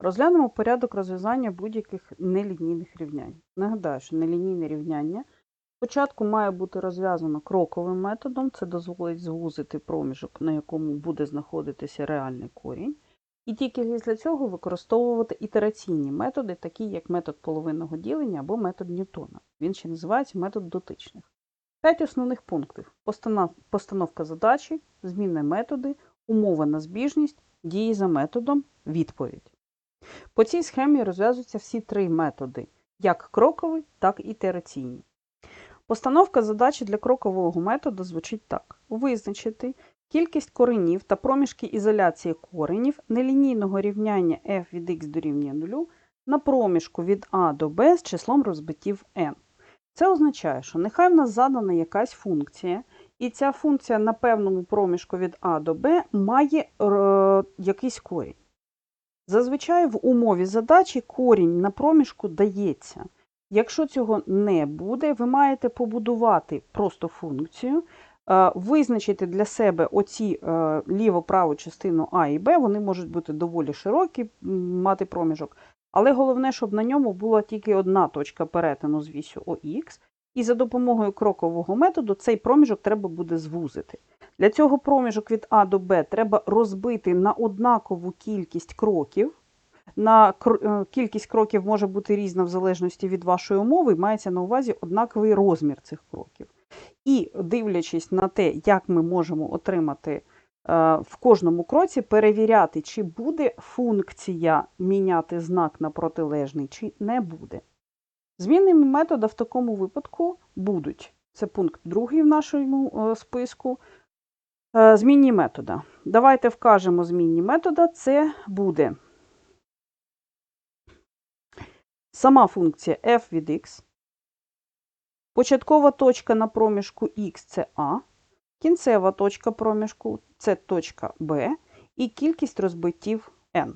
Розглянемо порядок розв'язання будь-яких нелінійних рівнянь. Нагадаю, що нелінійне рівняння спочатку має бути розв'язано кроковим методом, це дозволить звузити проміжок, на якому буде знаходитися реальний корінь. І тільки після цього використовувати ітераційні методи, такі як метод половинного ділення або метод Ньютона. Він ще називається метод дотичних. П'ять основних пунктів: постановка задачі, змінні методи, умова на збіжність, дії за методом, відповідь. По цій схемі розв'язуються всі три методи: як кроковий, так і ітераційні. Постановка задачі для крокового методу звучить так: визначити кількість коренів та проміжки ізоляції коренів нелінійного рівняння f від x дорівнює 0 на проміжку від a до b з числом розбиттів n. Це означає, що нехай в нас задана якась функція, і ця функція на певному проміжку від a до b має е, якийсь корінь. Зазвичай в умові задачі корінь на проміжку дається. Якщо цього не буде, ви маєте побудувати просто функцію, е, визначити для себе оці е, ліво-праву частину А і Б, вони можуть бути доволі широкі, мати проміжок, але головне, щоб на ньому була тільки одна точка перетину з вісю ОХ, і за допомогою крокового методу цей проміжок треба буде звузити. Для цього проміжок від А до Б треба розбити на однакову кількість кроків. На е, кількість кроків може бути різна в залежності від вашої умови, мається на увазі однаковий розмір цих кроків. І дивлячись на те, як ми можемо отримати е, в кожному кроці, перевіряти, чи буде функція міняти знак на протилежний, чи не буде. Змінними метода в такому випадку будуть. Це пункт другий в нашому е, списку. Е, Змінні метода. Давайте вкажемо змінні метода. Це буде сама функція f від x, початкова точка на проміжку x це a, кінцева точка проміжку це точка b і кількість розбиттів n.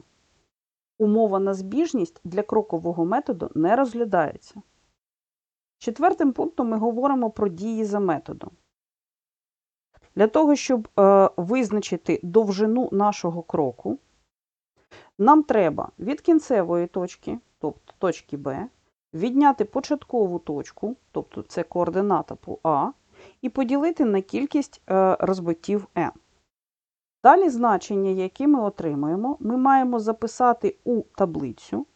Умова на збіжність для крокового методу не розглядається. Четвертим пунктом ми говоримо про дії за методом. Для того, щоб е, визначити довжину нашого кроку, нам треба від кінцевої точки, тобто точки Б, відняти початкову точку, тобто це координата по А, і поділити на кількість е, розбиттів n. Далі значення, які ми отримаємо, ми маємо записати у таблицю.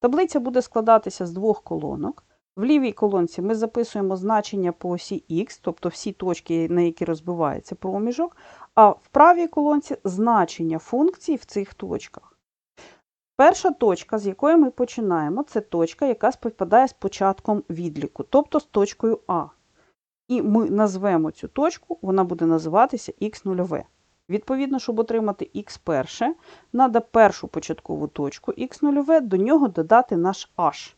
Таблиця буде складатися з двох колонок. В лівій колонці ми записуємо значення по осі Х, тобто всі точки, на які розбивається проміжок, а в правій колонці значення функцій в цих точках. Перша точка, з якої ми починаємо, це точка, яка співпадає з початком відліку, тобто з точкою А. І ми назвемо цю точку, вона буде називатися х0. Відповідно, щоб отримати х перше, треба першу початкову точку х0, до нього додати наш h.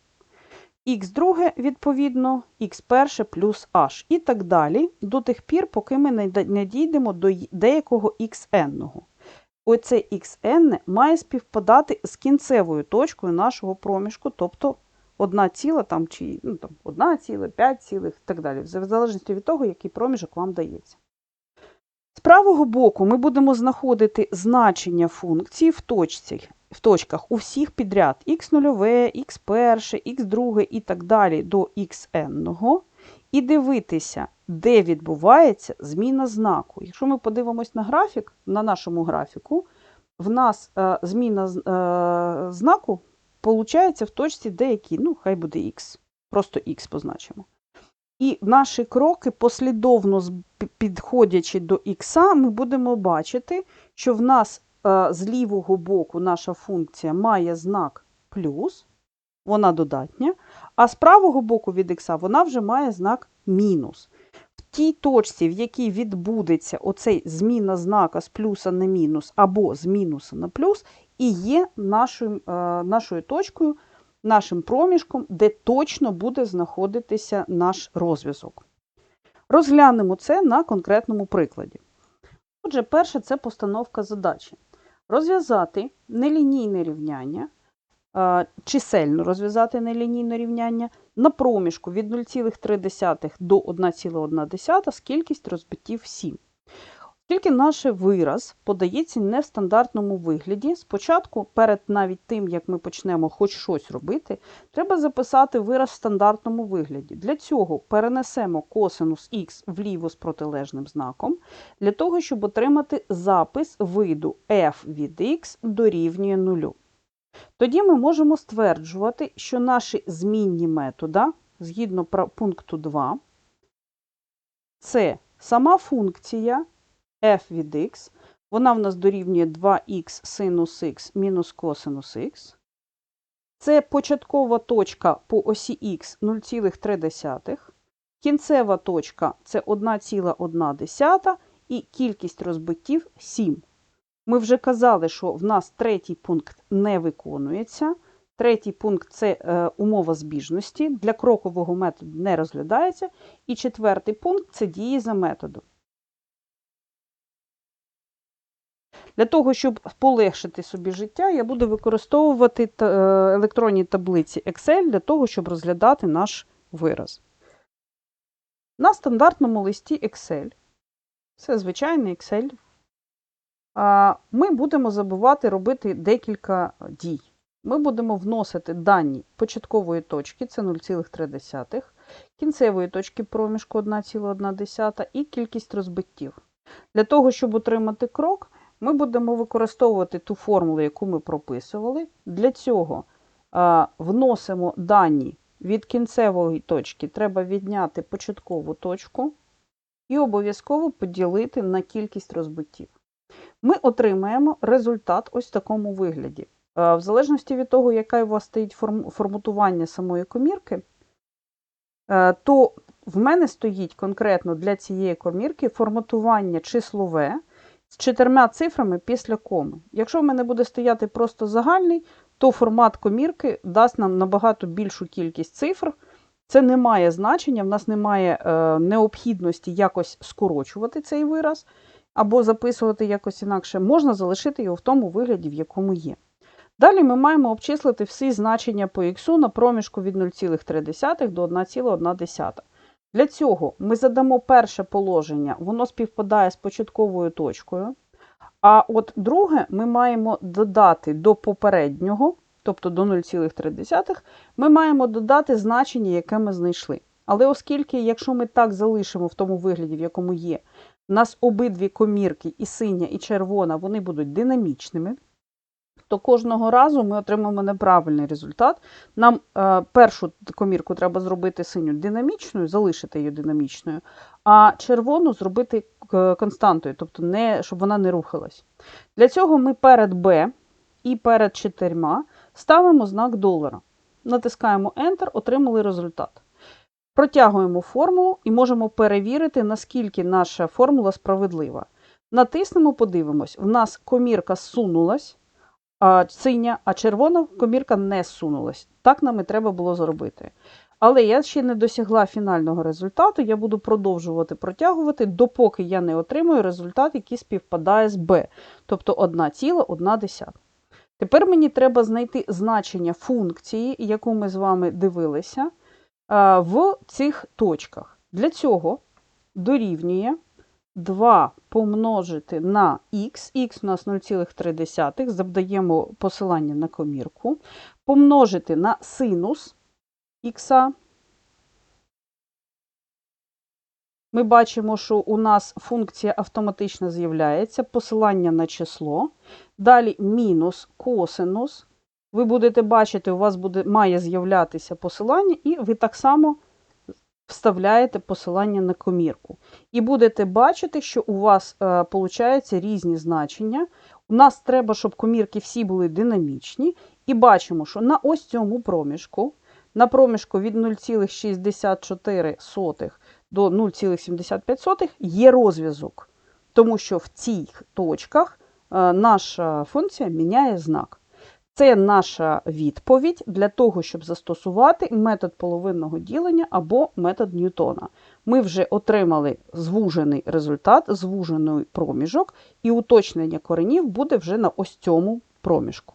х друге, відповідно, х перше плюс h. І так далі, до тих пір, поки ми не дійдемо до деякого xn. Оце xn має співпадати з кінцевою точкою нашого проміжку, тобто 1 ціла там, чи ну, там, 1 ціла, 5 цілих так далі, в залежності від того, який проміжок вам дається. Правого боку ми будемо знаходити значення функції в, точці, в точках у всіх підряд x0, x1, x2 і так далі до xn, і дивитися, де відбувається зміна знаку. Якщо ми подивимось на графік, на нашому графіку, в нас е, зміна е, знаку получається в точці деякій, ну, хай буде x, просто x позначимо. І наші кроки, послідовно підходячи до х, ми будемо бачити, що в нас е, з лівого боку наша функція має знак плюс, вона додатня, а з правого боку від х вона вже має знак мінус. В тій точці, в якій відбудеться оцей зміна знака з плюса на мінус або з мінуса на плюс, і є нашою, е, нашою точкою, нашим проміжком, де точно буде знаходитися наш розв'язок. Розглянемо це на конкретному прикладі. Отже, перше це постановка задачі. Розв'язати нелінійне рівняння, е, чисельно розв'язати нелінійне рівняння на проміжку від 0,3 до 1,1 з кількістю розбиттів 7. Тільки наш вираз подається не в стандартному вигляді. Спочатку, перед навіть тим, як ми почнемо хоч щось робити, треба записати вираз в стандартному вигляді. Для цього перенесемо косинус х вліво з протилежним знаком, для того, щоб отримати запис виду f від x дорівнює нулю. Тоді ми можемо стверджувати, що наші змінні метода, згідно пункту 2, це сама функція f від x, вона в нас дорівнює 2х синус х мінус косинус х. Це початкова точка по осі х 0,3. Кінцева точка це 1,1 і кількість розбиттів 7. Ми вже казали, що в нас третій пункт не виконується. Третій пункт це е, умова збіжності. Для крокового методу не розглядається. І четвертий пункт це дії за методом. Для того, щоб полегшити собі життя, я буду використовувати е, електронні таблиці Excel для того, щоб розглядати наш вираз. На стандартному листі Excel, це звичайний Excel, ми будемо забувати робити декілька дій. Ми будемо вносити дані початкової точки, це 0,3, кінцевої точки проміжку 1,1 і кількість розбиттів. Для того, щоб отримати крок, ми будемо використовувати ту формулу, яку ми прописували. Для цього вносимо дані від кінцевої точки, треба відняти початкову точку і обов'язково поділити на кількість розбиттів. Ми отримаємо результат ось в такому вигляді. В залежності від того, яке у вас стоїть форматування самої комірки, то в мене стоїть конкретно для цієї комірки форматування числове з чотирма цифрами після коми. Якщо в мене буде стояти просто загальний, то формат комірки дасть нам набагато більшу кількість цифр. Це не має значення, в нас немає е, необхідності якось скорочувати цей вираз, або записувати якось інакше, можна залишити його в тому вигляді, в якому є. Далі ми маємо обчислити всі значення по х на проміжку від 0,3 до 1,1. Для цього ми задамо перше положення, воно співпадає з початковою точкою. А от друге ми маємо додати до попереднього, тобто до 0,3, ми маємо додати значення, яке ми знайшли. Але оскільки, якщо ми так залишимо в тому вигляді, в якому є, у нас обидві комірки, і синя, і червона, вони будуть динамічними то кожного разу ми отримаємо неправильний результат. Нам е, першу комірку треба зробити синю динамічною, залишити її динамічною, а червону зробити е, константою, тобто не, щоб вона не рухалась. Для цього ми перед B і перед чотирма ставимо знак долара. Натискаємо Enter, отримали результат. Протягуємо формулу і можемо перевірити, наскільки наша формула справедлива. Натиснемо, подивимось, в нас комірка зсунулась синя, а червона комірка не сунулась. Так нам і треба було зробити. Але я ще не досягла фінального результату, я буду продовжувати протягувати, допоки я не отримую результат, який співпадає з B, тобто 1,1. Тепер мені треба знайти значення функції, яку ми з вами дивилися, в цих точках. Для цього дорівнює 2 помножити на х, х у нас 0,3, завдаємо посилання на комірку, помножити на синус х. Ми бачимо, що у нас функція автоматично з'являється, посилання на число. Далі мінус косинус. Ви будете бачити, у вас буде, має з'являтися посилання, і ви так само вставляєте посилання на комірку. І будете бачити, що у вас е, получаються різні значення. У нас треба, щоб комірки всі були динамічні. І бачимо, що на ось цьому проміжку, на проміжку від 0,64 до 0,75 є розв'язок, тому що в цих точках е, наша функція міняє знак. Це наша відповідь для того, щоб застосувати метод половинного ділення або метод Ньютона. Ми вже отримали звужений результат, звужений проміжок, і уточнення коренів буде вже на ось цьому проміжку.